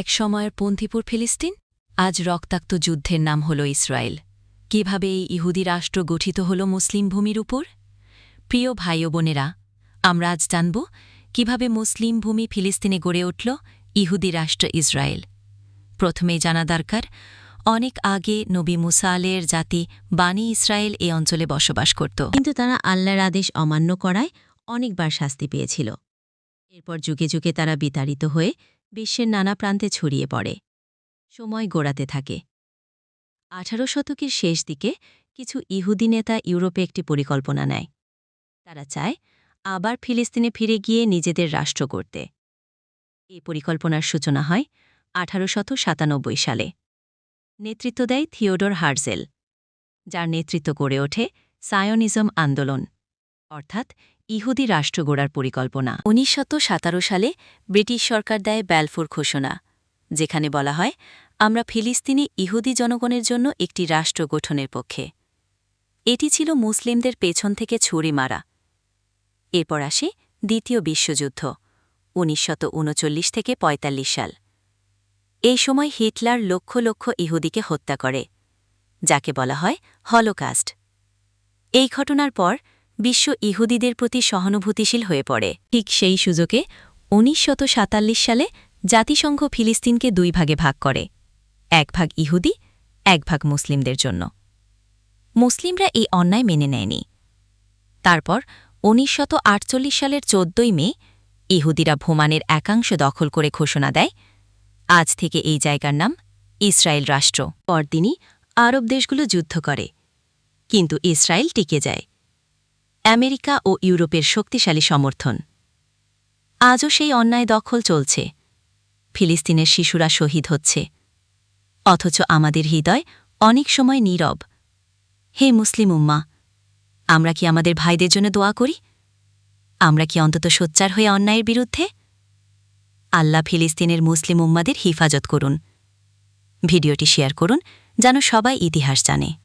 এক সময়ের পন্থীপুর ফিলিস্তিন? আজ রক্তাক্ত যুদ্ধের নাম হল ইসরায়েল। কীভাবে এই ইহুদি রাষ্ট্র গঠিত হল মুসলিম ভূমির উপর? প্রিয় ভাই বোনেরা, আমরা আজ জানব কীভাবে মুসলিম ভূমি ফিলিস্তিনে গড়ে উঠল ইহুদি রাষ্ট্র ইসরায়েল। প্রথমেই জানা দরকার, অনেক আগে নবী মুসালের জাতি বাণী ইসরায়েল এ অঞ্চলে বসবাস করত। কিন্তু তারা আল্লাহর আদেশ অমান্য করায় অনেকবার শাস্তি পেয়েছিল। এরপর যুগে যুগে তারা বিতাড়িত হয়ে বিশ্বের নানা প্রান্তে ছড়িয়ে পড়ে। সময় গোড়াতে থাকে। আঠারো শতকের শেষ দিকে কিছু ইহুদি নেতা ইউরোপে একটি পরিকল্পনা নেয়। তারা চায় আবার ফিলিস্তিনে ফিরে গিয়ে নিজেদের রাষ্ট্র করতে এই পরিকল্পনার সূচনা হয় আঠারো সালে। নেতৃত্ব দেয় থিওডোর হার্জেল, যার নেতৃত্ব গড়ে ওঠে সায়নিজম আন্দোলন, অর্থাৎ ইহুদি রাষ্ট্র গড়ার পরিকল্পনা। উনিশশত সালে ব্রিটিশ সরকার দেয় ব্যালফোর ঘোষণা, যেখানে বলা হয়, আমরা ফিলিস্তিনি ইহুদি জনগণের জন্য একটি রাষ্ট্র গঠনের পক্ষে। এটি ছিল মুসলিমদের পেছন থেকে ছুরি মারা। এরপর আসে দ্বিতীয় বিশ্বযুদ্ধ উনিশশত থেকে ৪৫ সাল। এই সময় হিটলার লক্ষ লক্ষ ইহুদিকে হত্যা করে, যাকে বলা হয় হলোকাস্ট। এই ঘটনার পর বিশ্ব ইহুদিদের প্রতি সহানুভূতিশীল হয়ে পড়ে। ঠিক সেই সুযোগে উনিশশত সালে জাতিসংঘ ফিলিস্তিনকে দুই ভাগে ভাগ করে, এক ভাগ ইহুদি, এক ভাগ মুসলিমদের জন্য। মুসলিমরা এই অন্যায় মেনে নেয়নি। তারপর উনিশশত সালের চোদ্দই মে ইহুদিরা ভোমানের একাংশ দখল করে ঘোষণা দেয়, আজ থেকে এই জায়গার নাম ইসরায়েল রাষ্ট্র। পরদিনই আরব দেশগুলো যুদ্ধ করে, কিন্তু ইসরায়েল টিকে যায়। আমেরিকা ও ইউরোপের শক্তিশালী সমর্থন। আজও সেই অন্যায় দখল চলছে। ফিলিস্তিনের শিশুরা শহীদ হচ্ছে। অথচ আমাদের হৃদয় অনেক সময় নীরব। হে মুসলিম উম্মা, আমরা কি আমাদের ভাইদের জন্য দোয়া করি? আমরা কি অন্তত সোচ্চার হয়ে অন্যায়ের বিরুদ্ধে? আল্লাহ ফিলিস্তিনের মুসলিম উম্মাদের হিফাজত করুন। ভিডিওটি শেয়ার করুন, যেন সবাই ইতিহাস জানে।